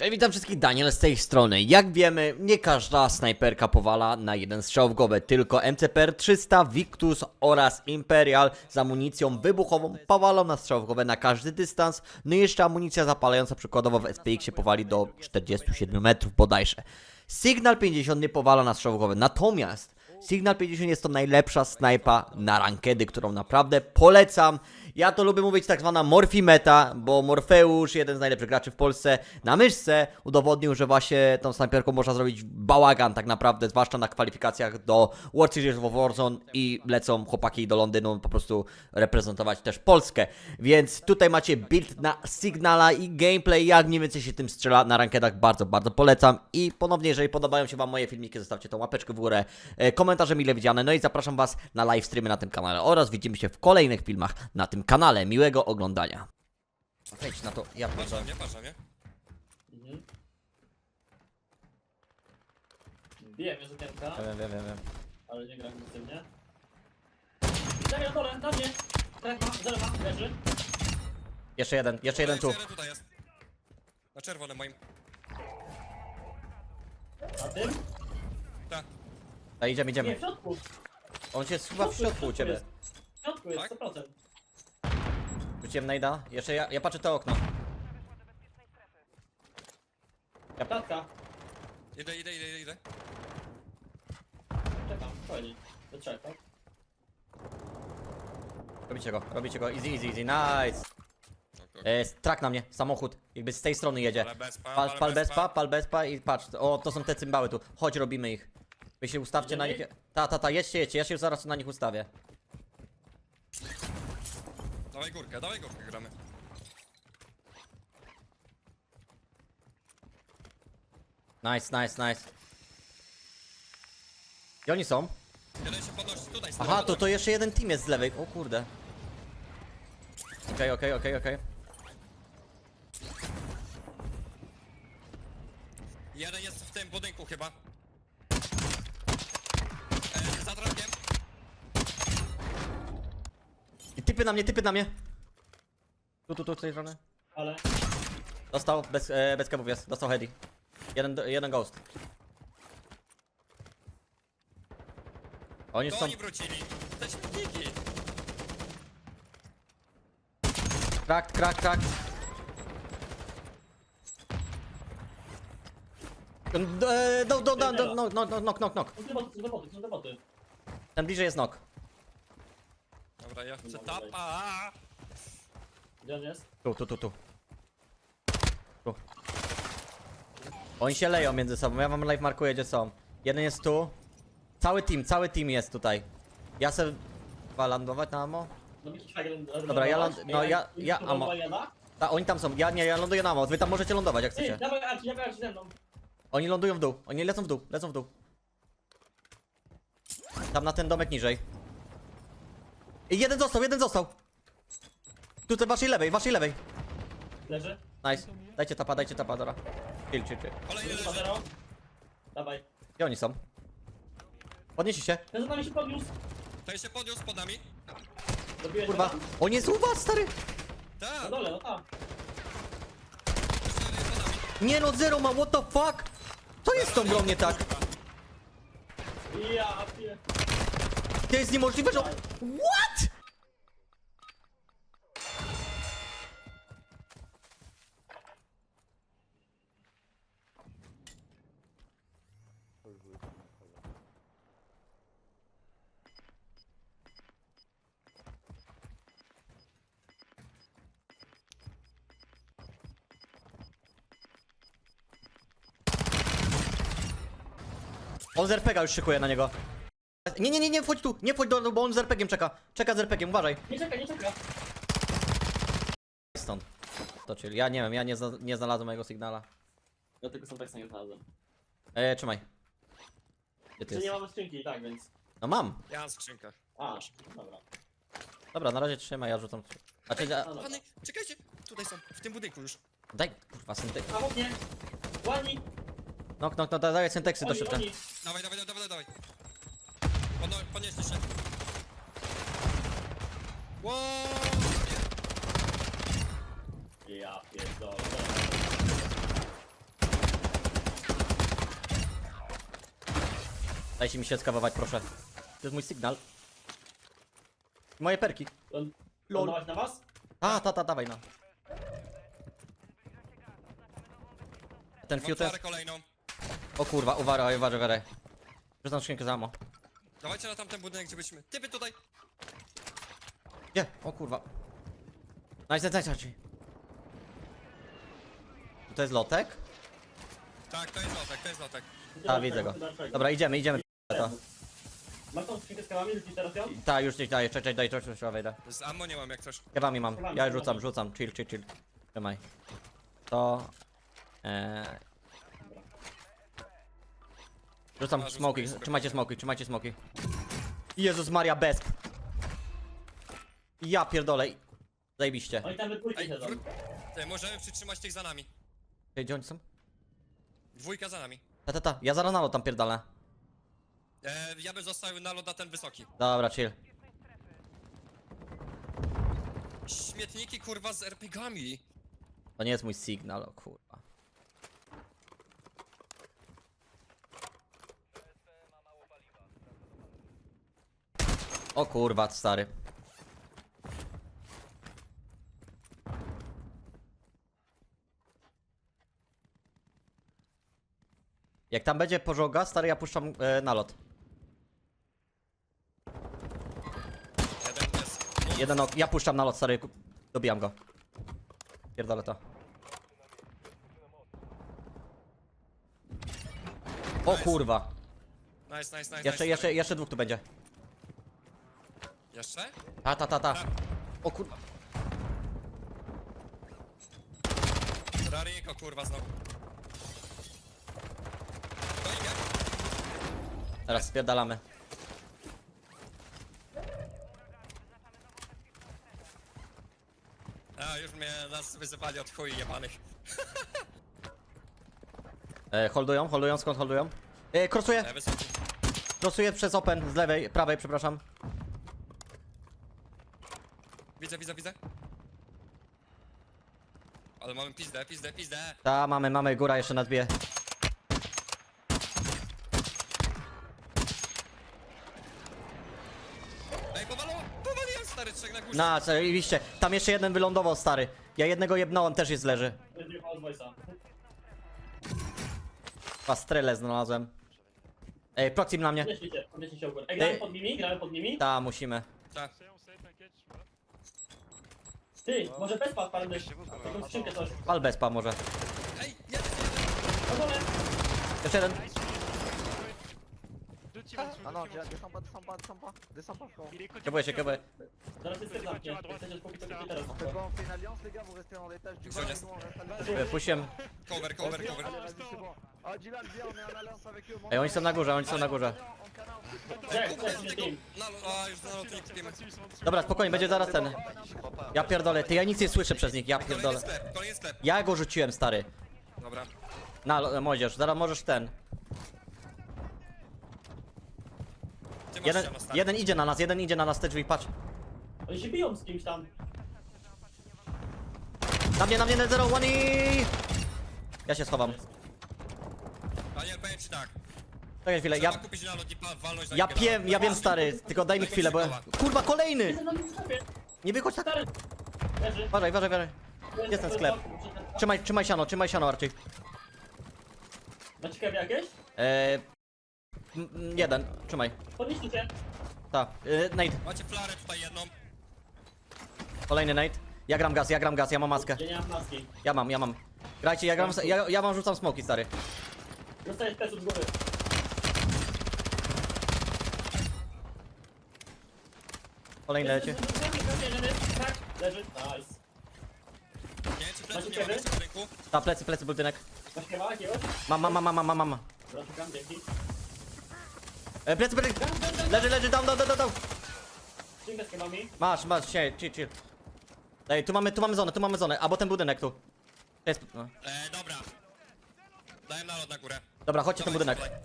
Cześć, witam wszystkich, Daniel z tej strony. Jak wiemy, nie każda snajperka powala na jeden strzał w głowę, tylko MCPR 300, Victus oraz Imperial z amunicją wybuchową powalą na strzał w głowę na każdy dystans, no i jeszcze amunicja zapalająca przykładowo w SPX powali do 47 metrów bodajże. Signal 50 nie powala na strzał w głowę, natomiast Signal 50 jest to najlepsza snajpa na rankedy, którą naprawdę polecam. Ja to lubię mówić tak zwana morfimeta, bo Morfeusz, jeden z najlepszych graczy w Polsce, na myszce udowodnił, że właśnie tą snajperką można zrobić bałagan tak naprawdę, zwłaszcza na kwalifikacjach do World Series of Warzone i lecą chłopaki do Londynu po prostu reprezentować też Polskę. Więc tutaj macie build na Signala i gameplay, jak mniej więcej się tym strzela na rankedach, bardzo, bardzo polecam. I ponownie, jeżeli podobają się Wam moje filmiki, zostawcie tą łapeczkę w górę, e, komentarze mile widziane, no i zapraszam Was na live streamy na tym kanale oraz widzimy się w kolejnych filmach na tym kanale. Miłego oglądania. Wejdź na to, ja Patrz na pierdolę. mnie, patrz na mnie. Mhm. Wiem, jest okienka, Wiem, wiem, wiem, wiem. ale nie gram intensywnie. Czekaj na dole, na mnie! Zero ma, leży. Jeszcze jeden, jeszcze jeden tu. Jeszcze jeden tutaj jest. Na czerwonym moim. A tym? Tak. A idziemy, Nie, idziemy. w środku. On się chyba w środku u ciebie. jest. W środku jest, Tak? 100%. Rzuciłem najda. Jeszcze ja, ja patrzę to okno. Klatka. Idę, idę, idę, idę. Czekam, spokojnie. Do trzech, tak? Robicie go, robicie go. Easy, easy, easy. Nice. Ok, ok. E, trak na mnie, samochód. Jakby z tej strony jedzie. Ale Pal, ale pal bezpa. pal bezpa i patrz. O, to są te cymbały tu. Chodź, robimy ich. Wy się ustawcie na nich. Idziemy? Ta, ta, ta, jedźcie, jedźcie. Ja się zaraz na nich ustawię. Dawaj górkę, dawaj górkę gramy. Nice, nice, nice. Gdzie oni są? Jeden się podnosi, tutaj. Aha, to, to jeszcze jeden team jest z lewej. O kurde. Okej, okej, okej, okej. Jeden jest w tym budynku chyba. E, za drogiem. I typy na mnie, typy na mnie. Tu, tu, tu, z tej strony. Ale... Dostał, bez, e, bez kebów jest. Dostał heady. Jeden, jeden ghost. Oni To są... oni wrócili. Te śmietniki. Krak, krak, krak. E, Do, do, do, do, no, no, no, knock, knock, knock. Są te boty, są te boty, są te boty. Ten bliżej jest knock. Dobra, ja chcę tapa. Gdzie on jest? Tu, tu, tu, tu. Tu. Oni się leją między sobą, ja wam live markuję gdzie są. Jeden jest tu. Cały team, cały team jest tutaj. Ja se... Chyba landować na ammo? No mi Dobra, ja ląd- no, ja- ja- amo. Ta, oni tam są, ja nie, ja ląduję na ammo, wy tam możecie lądować jak chcecie. dawaj Arci, dawaj Arci ze mną. Oni lądują w dół, oni lecą w dół, lecą w dół. Tam na ten domek niżej. I jeden został, jeden został. Tutaj waszej lewej, waszej lewej. Leży. Nice. Dajcie tapa, dajcie tapa, dobra. Chill, chill, chill. Kolejny Leży. Zero. Dawaj. Gdzie oni są? Podnieśli się. Ten za nami się podniósł. Ten się podniósł pod nami. Dobiłeś Kurwa. go tam? On jest u was, stary. Na Tak. dole, no tam. Jeszcze jeden jest pod nami. Nie no, zero ma, what the fuck? Co jest z tą grą nie tak? Ja pier... To jest niemożliwe, że... What? On z RPG już szykuje na niego. Nie, nie, nie, nie, wchodź tu, nie wchodź do, bo on z RPG czeka. Czeka z RPG, uważaj. Nie czeka, nie czeka. Stąd. To czyli, ja nie wiem, ja nie, zna, nie znalazłem mojego sygnala. Ja tylko są tak nie znalazłem. E, trzymaj. Gdzie ty Czy nie jest? mamy skrzynki, tak, więc... No mam. Ja mam skrzynkę. A, dobra. Dobra, na razie trzymaj, ja rzucam. Znaczy, a, No. Pany, czekajcie. Tutaj są, w tym budynku już. daj, kurwa, syntek. A w oknie. Nok, nok, no dawaj synteksy do środka. oni. Dawaj, dawaj, dawaj, dawaj, dawaj. Podno- Podnieście się. Wow! Ja pierdolę. Dajcie mi się skawować, proszę. To jest mój sygnał. Moje perki. On, Lol. dawać na was? A, ta, ta, dawaj no. Ten Mam fiuter. O kurwa, uważaj, uważaj, uważaj. Rzucam skrzynkę za ammo. Dawajcie na tamten budynek, gdzie byliśmy. Typy tutaj! Gdzie? O kurwa. Nice, nice, nice. nice. To jest lotek? Tak, to jest lotek, to jest lotek. A, widzę go. Dobra, idziemy, idziemy. To. Masz tą skrzynkę z kawami, rzucić teraz ją? Ta, już gdzieś daję, czekaj, daj, czekaj, czekaj, wejdę. Z ammo nie mam jak coś. Kewami mam, ja rzucam, rzucam, chill, chill, chill. Trzymaj. To... Eee... Rzucam smoki, trzymajcie smoki, trzymajcie smoki. Jezus Maria, besp. Ja pierdolę. Zajebiście. Oni tam Ej, siedzą. Ty, możemy przytrzymać tych za nami. Ej, Gdzie oni są? Dwójka za nami. Ta, ta, ta, ja zaraz na lot tam pierdolę. E, ja bym został na lot na ten wysoki. Dobra, chill. Śmietniki kurwa z RPGami. To nie jest mój sygnał, o kurwa. O kurwa, stary. Jak tam będzie pożoga, stary, ja puszczam e, nalot. Jeden jest. Jeden ok, ja puszczam nalot, stary, ku- dobijam go. Pierdolę to. O kurwa. Nice, nice, nice. Jeszcze, nice, jeszcze, jeszcze dwóch tu będzie. Jeszcze? Ta, ta, ta, ta. O kurwa. Rariko kurwa znowu. To idzie. Teraz spierdalamy. A, już mnie nas wyzywali od chuj jebanych. E, holdują, holdują, skąd holdują? E, krosuję, E, wysoki. krosuję przez open, z lewej, prawej, przepraszam. Widzę, widzę, widzę. Ale mamy pizdę, pizdę, pizdę. Ta, mamy, mamy, góra jeszcze nadbije. Ej, powaliło, powaliłem stary trzech na górze. Na, oczywiście. Tam jeszcze jeden wylądował, stary. Ja jednego jebnąłem, też jest leży. Będzie znalazłem. Ej, proxim na mnie. Podnieśli się, podnieśli się u góry. Ej, gramy pod nimi, gramy pod nimi. Ta, musimy. Tak. Ty, może bez pad palny. Taką skrzynkę coś. Pal bezpa może. Ej, jeden, jeden. Na dole. Jeszcze jeden. Ah non, déjà, descends pas, descends pas, descends pas, descends pas, frérot. Kiebuję się, kiebuję. Zaraz jest zamknie. Chcecie spokój, to teraz. On fait quoi On fait une alliance, les gars, vous restez dans l'étage du bas, Zonias. nous, on reste à l'étage. E, Puściłem. Cover, cover, cover. vas-y, c'est bon. Ej, oni są na górze, oni są na górze. On canard. Cześć, Kupmy cześć, tego. team. Na, a, już na lotu nie kupimy. Dobra, spokojnie, będzie zaraz ten. Ja pierdolę, ty, ja nic nie słyszę przez nich, ja Kolejny pierdolę. sklep, kolejny sklep. Ja go rzuciłem, stary. Dobra. Na, lo- młodzież, zaraz możesz ten. Masz Jeden, stary. jeden idzie na nas, jeden idzie na nas, te drzwi, patrz. Oni się biją z kimś tam. Na mnie, na mnie, net zero, one i... Ja się schowam. Daniel, powiem ci tak. Czekaj chwilę, Trzeba ja... kupić na lot i pa- walnąć na Ja wiem, ja wiem, stary, tylko daj mi chwilę, bo... Kurwa, kolejny! Jestem na sklepie. Nie wychodź tak... Stary. Leży. Uważaj, uważaj, uważaj. Jest ten sklep. Trzymaj, trzymaj siano, trzymaj siano, Archie. Macie kawy jakieś? Eee... m- m, Jeden, trzymaj. Podnieśli się. Ta, eee, Nate, Macie flarę tutaj jedną. kolejny Nate. Ja gram gaz, ja gram gaz, ja mam maskę. Ja nie mam maski. Ja mam, ja mam. Grajcie, ja gram, ja, ja wam rzucam smoki, stary. Dostajesz pleców z góry. Kolejny lecie. Tak, leży. Nice. Nie wiem, czy plecy Macie nie mam w rynku. Ta, plecy, plecy, budynek. Masz kawa jakiegoś? Mam, mam, mam, mam, mam, mam. Dobra, szukam, dzięki. E, plecy, plecy. Leży, leży, down, down, down, down. Masz, masz, chill, chill, chill. Ej, tu mamy, tu mamy zonę, tu mamy zonę, albo ten budynek tu. To Jest, no. E. Dałem na lot na górę. Dobra, chodźcie ten Dawaj, budynek. dawaj.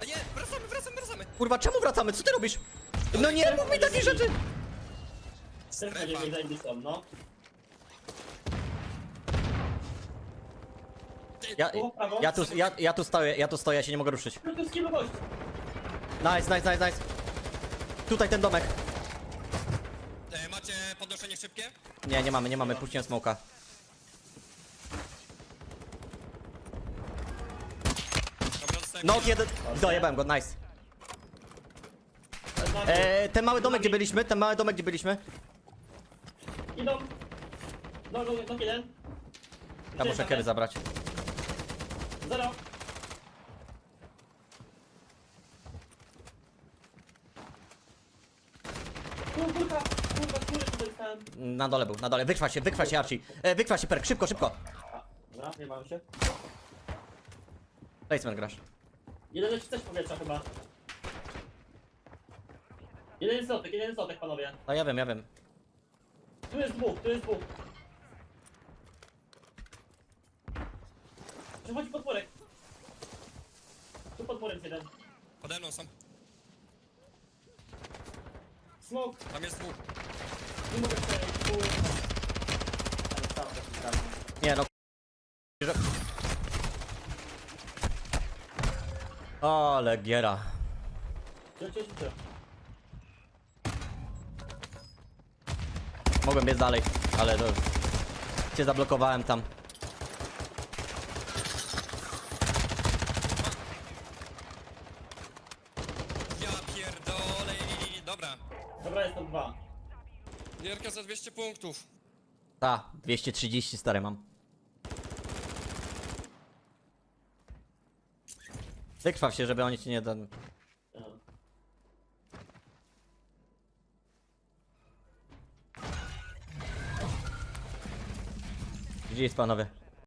A nie, wracamy, wracamy, wracamy. Kurwa, czemu wracamy? Co ty robisz? No nie mów mi takich rzeczy! Strefa będzie mieć zajebistą, no. Ja, ja tu, ja, ja tu stoję, ja tu stoję, ja się nie mogę ruszyć. Gość. Nice, nice, nice, nice. Tutaj ten domek. E, macie podnoszenie szybkie? Nie, nie mamy, nie mamy, puściłem smoka. Dobra, dostałem No, jeden. Dojebałem go, nice. E, ten mały domek, gdzie byliśmy, ten mały domek, gdzie byliśmy. Idą. No, no, no, jeden. Ja muszę kery zabrać. Zero. Kurwa, skóry tu dostałem. Na dole był, na dole. Wykwa się, wykwa się, Archie. E, wykwa się, perk, szybko, szybko. Dobra, nie mam się. Placement grasz. Jeden jest też powietrza chyba. Jeden jest lotek, jeden jest lotek, panowie. No ja wiem, ja wiem. Tu jest dwóch, tu jest dwóch. Przechodzi podporek. Tu podporek jest jeden. Pode mną są. Smoke. Tam jest dwóch. Nie mogę przejść. Kurwa. Ale dam. Nie no. Ale giera. Mogłem biec dalej, ale to... Cię zablokowałem tam. Ja pierdolę. Dobra. Dobra, jest to dwa. Gierka za 200 punktów. Ta, 230 stare mam. Wykrwaw się, żeby oni ci nie. Ja. Gdzie jest panowie?